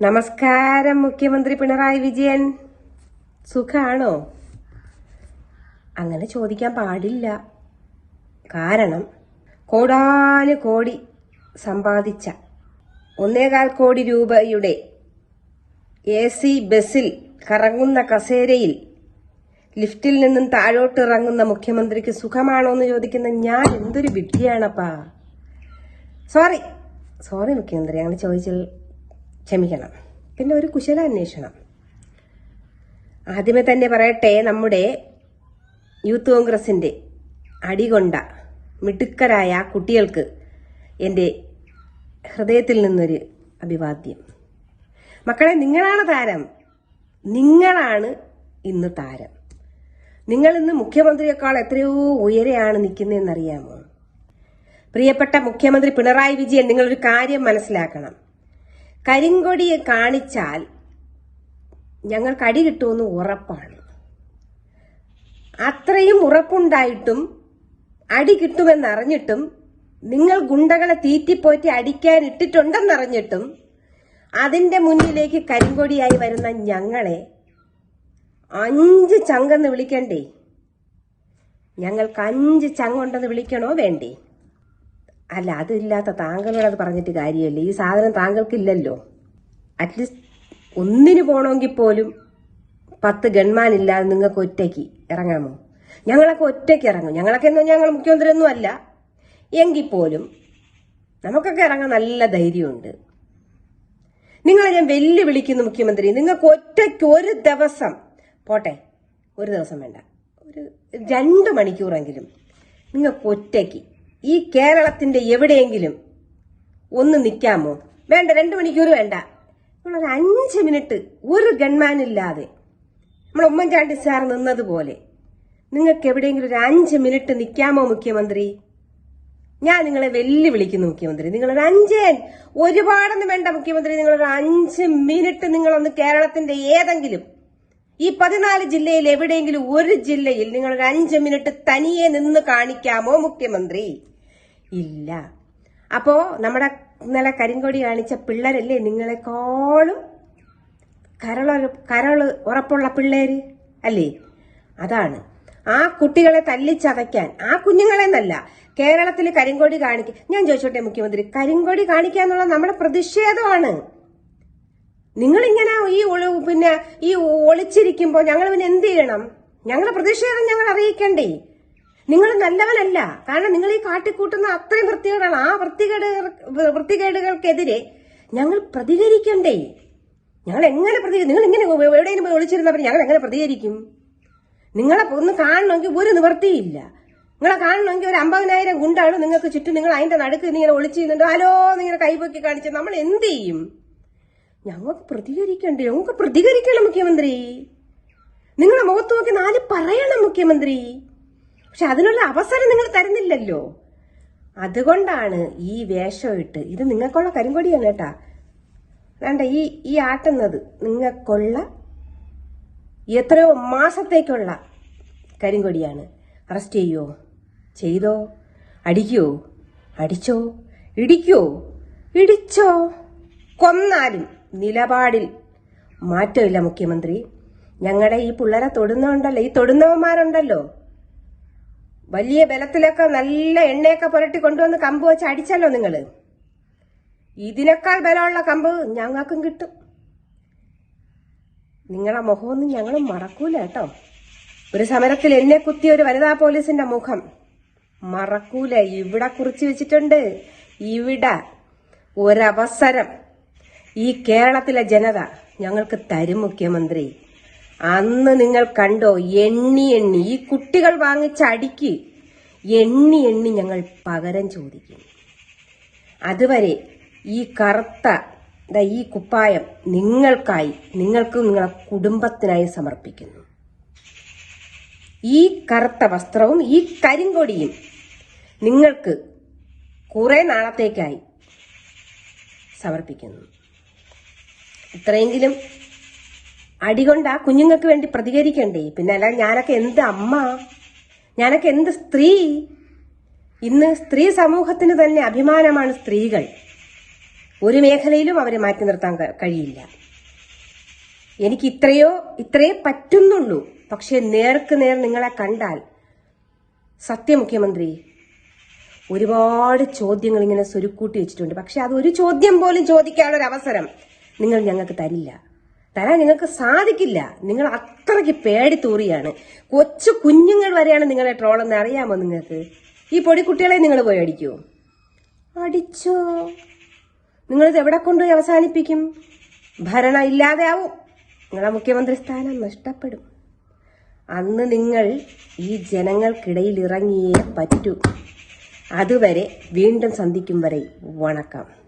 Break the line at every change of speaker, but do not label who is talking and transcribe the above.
നമസ്കാരം മുഖ്യമന്ത്രി പിണറായി വിജയൻ. സുഖാണോ? അങ്ങനെ ചോദിക്കാൻ പാടില്ല. കാരണം കോടാനു കോടി സമ്പാദിച്ച ഒന്നേകാൽ കോടി രൂപയുടെ എ സി ബസ്സിൽ കറങ്ങുന്ന കസേരയിൽ ലിഫ്റ്റിൽ നിന്നും താഴോട്ട് ഇറങ്ങുന്ന മുഖ്യമന്ത്രിക്ക് സുഖമാണോ എന്ന് ചോദിക്കുന്ന ഞാൻ എന്തൊരു വിഡ്ഢിയാണപ്പാ. സോറി സോറി മുഖ്യമന്ത്രി അങ്ങനെ ചോദിച്ചാൽ ക്ഷമിക്കണം. പിന്നെ ഒരു കുശല അന്വേഷണം ആദ്യമേ തന്നെ പറയട്ടെ നമ്മുടെ യൂത്ത് കോൺഗ്രസിന്റെ അടികൊണ്ട മിടുക്കരായ കുട്ടികൾക്ക് എന്റെ ഹൃദയത്തിൽ നിന്നൊരു അഭിവാദ്യം. മക്കളെ നിങ്ങളാണ് താരം. നിങ്ങളാണ് ഇന്ന് താരം. നിങ്ങൾ ഇന്ന് മുഖ്യമന്ത്രിയെക്കാൾ എത്രയോ ഉയരെയാണ് നിൽക്കുന്നതെന്നറിയാമോ? പ്രിയപ്പെട്ട മുഖ്യമന്ത്രി പിണറായി വിജയൻ നിങ്ങളൊരു കാര്യം മനസ്സിലാക്കണം. കരിങ്കൊടിയെ കാണിച്ചാൽ ഞങ്ങൾ കടി കിട്ടുമെന്ന് ഉറപ്പാണ്. അത്രയും ഉറപ്പുണ്ടായിട്ടും അടി കിട്ടുമെന്നറിഞ്ഞിട്ടും നിങ്ങൾ ഗുണ്ടകളെ തീറ്റിപ്പോറ്റി അടിക്കാൻ ഇട്ടിട്ടുണ്ടെന്നറിഞ്ഞിട്ടും അതിന്റെ മുന്നിലേക്ക് കരിങ്കൊടിയായി വരുന്ന ഞങ്ങളെ അഞ്ച് ചങ്കെന്ന് വിളിക്കണ്ടേ? ഞങ്ങൾക്ക് അഞ്ച് ചങ്കുണ്ടെന്ന് വിളിക്കണോ വേണ്ടേ? അല്ല അതില്ലാത്ത താങ്കളോട് അത് പറഞ്ഞിട്ട് കാര്യമല്ല. ഈ സാധനം താങ്കൾക്കില്ലല്ലോ. അറ്റ്ലീസ്റ്റ് ഒന്നിന് പോകണമെങ്കിൽ പോലും പത്ത് ഗൺമാൻ ഇല്ലാതെ നിങ്ങൾക്ക് ഒറ്റയ്ക്ക് ഇറങ്ങാമോ ഞങ്ങളൊക്കെ ഒറ്റയ്ക്ക് ഇറങ്ങും. ഞങ്ങളൊക്കെ എന്ന് ഞങ്ങൾ മുഖ്യമന്ത്രി ഒന്നും അല്ല. എങ്കിൽ പോലും നമുക്കൊക്കെ ഇറങ്ങാൻ നല്ല ധൈര്യമുണ്ട്. നിങ്ങളെ ഞാൻ വെല്ലുവിളിക്കുന്നു മുഖ്യമന്ത്രി. നിങ്ങൾക്ക് ഒറ്റയ്ക്ക് ഒരു ദിവസം പോട്ടെ. ഒരു ദിവസം വേണ്ട. ഒരു രണ്ട് മണിക്കൂറെങ്കിലും നിങ്ങൾക്ക് ഒറ്റയ്ക്ക് ഈ കേരളത്തിന്റെ എവിടെയെങ്കിലും ഒന്ന് നിൽക്കാമോ? വേണ്ട രണ്ട് മണിക്കൂർ വേണ്ട. നമ്മളൊരു അഞ്ച് മിനിറ്റ് ഒരു ഗൺമാൻ ഇല്ലാതെ നമ്മൾ ഉമ്മൻചാണ്ടി സാർ നിന്നതുപോലെ നിങ്ങൾക്ക് എവിടെയെങ്കിലും ഒരു അഞ്ച് മിനിറ്റ് നിൽക്കാമോ മുഖ്യമന്ത്രി? ഞാൻ നിങ്ങളെ വെല്ലുവിളിക്കുന്നു മുഖ്യമന്ത്രി. നിങ്ങളൊരു അഞ്ച് ഒരുപാടൊന്നും വേണ്ട മുഖ്യമന്ത്രി. നിങ്ങളൊരു അഞ്ച് മിനിറ്റ് നിങ്ങളൊന്ന് കേരളത്തിന്റെ ഏതെങ്കിലും ഈ പതിനാല് ജില്ലയിൽ എവിടെയെങ്കിലും ഒരു ജില്ലയിൽ നിങ്ങളൊരു അഞ്ച് മിനിറ്റ് തനിയെ നിന്ന് കാണിക്കാമോ മുഖ്യമന്ത്രി? ഇല്ല. അപ്പോ നമ്മുടെ ഇന്നലെ കരിങ്കൊടി കാണിച്ച പിള്ളേരല്ലേ നിങ്ങളെക്കാളും കരൾ ഉറപ്പുള്ള പിള്ളേര് അല്ലേ? അതാണ്. ആ കുട്ടികളെ തല്ലിച്ചതയ്ക്കാൻ ആ കുഞ്ഞുങ്ങളെന്നല്ല കേരളത്തിൽ കരിങ്കൊടി കാണിക്കുക ഞാൻ ചോദിച്ചോട്ടെ മുഖ്യമന്ത്രി കരിങ്കൊടി കാണിക്കുക എന്നുള്ളത് നമ്മുടെ പ്രതിഷേധമാണ്. നിങ്ങളിങ്ങനെ ഈ ഒളി പിന്നെ ഈ ഒളിച്ചിരിക്കുമ്പോൾ ഞങ്ങൾ പിന്നെ എന്ത് ചെയ്യണം? ഞങ്ങളുടെ പ്രതിഷേധം ഞങ്ങൾ അറിയിക്കണ്ടേ? നിങ്ങൾ നല്ലവനല്ല കാരണം നിങ്ങൾ ഈ കാട്ടിക്കൂട്ടുന്ന അത്രയും വൃത്തികേടാണ് ആ വൃത്തികേട് വൃത്തികേടുകൾക്കെതിരെ ഞങ്ങൾ പ്രതികരിക്കണ്ടേ? ഞങ്ങൾ എങ്ങനെ പ്രതികരിക്കും നിങ്ങൾ ഇങ്ങനെ എവിടെയെങ്കിലും പോയി ഒളിച്ചിരുന്നപ്പോൾ ഞങ്ങൾ എങ്ങനെ പ്രതികരിക്കും? നിങ്ങളെ ഒന്ന് കാണണമെങ്കിൽ ഒരു നിവൃത്തിയില്ല നിങ്ങളെ കാണണമെങ്കിൽ ഒരു അമ്പതിനായിരം ഗുണ്ടാണ് നിങ്ങൾക്ക് ചുറ്റും. നിങ്ങൾ അതിന്റെ നടുക്ക് ഇങ്ങനെ ഒളിച്ചിരുന്നുണ്ട്. ഹലോ നിങ്ങനെ കൈപൊക്കി കാണിച്ച് നമ്മൾ എന്ത് ചെയ്യും? ഞങ്ങൾക്ക് പ്രതികരിക്കണ്ടേ? ഞങ്ങൾക്ക് പ്രതികരിക്കണം മുഖ്യമന്ത്രി? നിങ്ങളെ മുഖത്ത് നോക്കി നാല് പറയണം മുഖ്യമന്ത്രി. പക്ഷെ അതിനുള്ള അവസരം നിങ്ങൾ തരുന്നില്ലല്ലോ. അതുകൊണ്ടാണ് ഈ വേഷം ഇട്ട് ഇത് നിങ്ങൾക്കുള്ള കരിങ്കൊടിയാണ് കേട്ടാ. വേണ്ട ഈ ഈ ആട്ടുന്നത് നിങ്ങൾക്കുള്ള എത്രയോ മാസത്തേക്കുള്ള കരിങ്കൊടിയാണ്. അറസ്റ്റ് ചെയ്യോ? ചെയ്തോ? അടിക്കോ? അടിച്ചോ? ഇടിക്കോ? ഇടിച്ചോ? കൊന്നാലും നിലപാടിൽ മാറ്റമില്ല മുഖ്യമന്ത്രി. ഞങ്ങളുടെ ഈ പിള്ളേരെ തൊടുന്നുണ്ടല്ലോ ഈ തൊടുന്നവന്മാരുണ്ടല്ലോ. വലിയ ബലത്തിലൊക്കെ നല്ല എണ്ണയൊക്കെ പുരട്ടി കൊണ്ടുവന്ന് കമ്പ് വെച്ച് അടിച്ചല്ലോ നിങ്ങൾ ഇതിനേക്കാൾ ബലമുള്ള കമ്പ് ഞങ്ങൾക്കും കിട്ടും. നിങ്ങളെ മുഖമൊന്നും ഞങ്ങൾ മറക്കൂല കേട്ടോ. ഒരു സമരത്തിൽ എന്നെ കുത്തിയ ഒരു വനിതാ പോലീസിന്റെ മുഖം മറക്കൂല. ഇവിടെ കുറിച്ച് വെച്ചിട്ടുണ്ട്. ഇവിടെ ഒരവസരം. ഈ കേരളത്തിലെ ജനത ഞങ്ങൾക്ക് തരും മുഖ്യമന്ത്രി. അന്ന് നിങ്ങൾ കണ്ടോ എണ്ണി എണ്ണി ഈ കുട്ടികൾ വാങ്ങിച്ച അടിക്ക് എണ്ണി എണ്ണി ഞങ്ങൾ പകരം ചോദിക്കും. അതുവരെ ഈ കറുത്ത ഈ കുപ്പായം നിങ്ങൾക്കായി നിങ്ങൾക്ക് നിങ്ങളുടെ കുടുംബത്തിനായി സമർപ്പിക്കുന്നു. ഈ കറുത്ത വസ്ത്രവും ഈ കരിങ്കൊടിയും നിങ്ങൾക്ക് കുറെ നാളത്തേക്കായി സമർപ്പിക്കുന്നു. ഇത്രയെങ്കിലും അടികൊണ്ട് ആ കുഞ്ഞുങ്ങൾക്ക് വേണ്ടി പ്രതികരിക്കണ്ടേ? പിന്നെ അല്ല ഞാനൊക്കെ എന്ത് അമ്മ? ഞാനൊക്കെ എന്ത് സ്ത്രീ? ഇന്ന് സ്ത്രീ സമൂഹത്തിന് തന്നെ അഭിമാനമാണ് സ്ത്രീകൾ. ഒരു മേഖലയിലും അവരെ മാറ്റി നിർത്താൻ കഴിയില്ല. എനിക്ക് ഇത്രയോ ഇത്രയേ പറ്റുന്നുള്ളൂ. പക്ഷെ നേർക്ക് നേർ നിങ്ങളെ കണ്ടാൽ സത്യമുഖ്യമന്ത്രി ഒരുപാട് ചോദ്യങ്ങൾ ഇങ്ങനെ സ്വരുക്കൂട്ടി വെച്ചിട്ടുണ്ട്. പക്ഷെ അത് ഒരു ചോദ്യം പോലും ചോദിക്കാനുള്ള ഒരു അവസരം നിങ്ങൾ ഞങ്ങൾക്ക് തരില്ല. തരാൻ നിങ്ങൾക്ക് സാധിക്കില്ല. നിങ്ങൾ അത്രയ്ക്ക് പേടി തോറിയാണ്. കൊച്ചു കുഞ്ഞുങ്ങൾ വരെയാണ് നിങ്ങളെ ട്രോളെന്ന് അറിയാമോ നിങ്ങൾക്ക്? ഈ പൊടിക്കുട്ടികളെ നിങ്ങൾ പോയി അടിക്കുമോ അടിച്ചോ. നിങ്ങളിത് എവിടെ കൊണ്ടുപോയി അവസാനിപ്പിക്കും? ഭരണം ഇല്ലാതെ ആവും നിങ്ങളെ മുഖ്യമന്ത്രി സ്ഥാനം നഷ്ടപ്പെടും. അന്ന് നിങ്ങൾ ഈ ജനങ്ങൾക്കിടയിൽ ഇറങ്ങിയേ പറ്റൂ. അതുവരെ വീണ്ടും സന്ധിക്കും വരെ വണക്കം.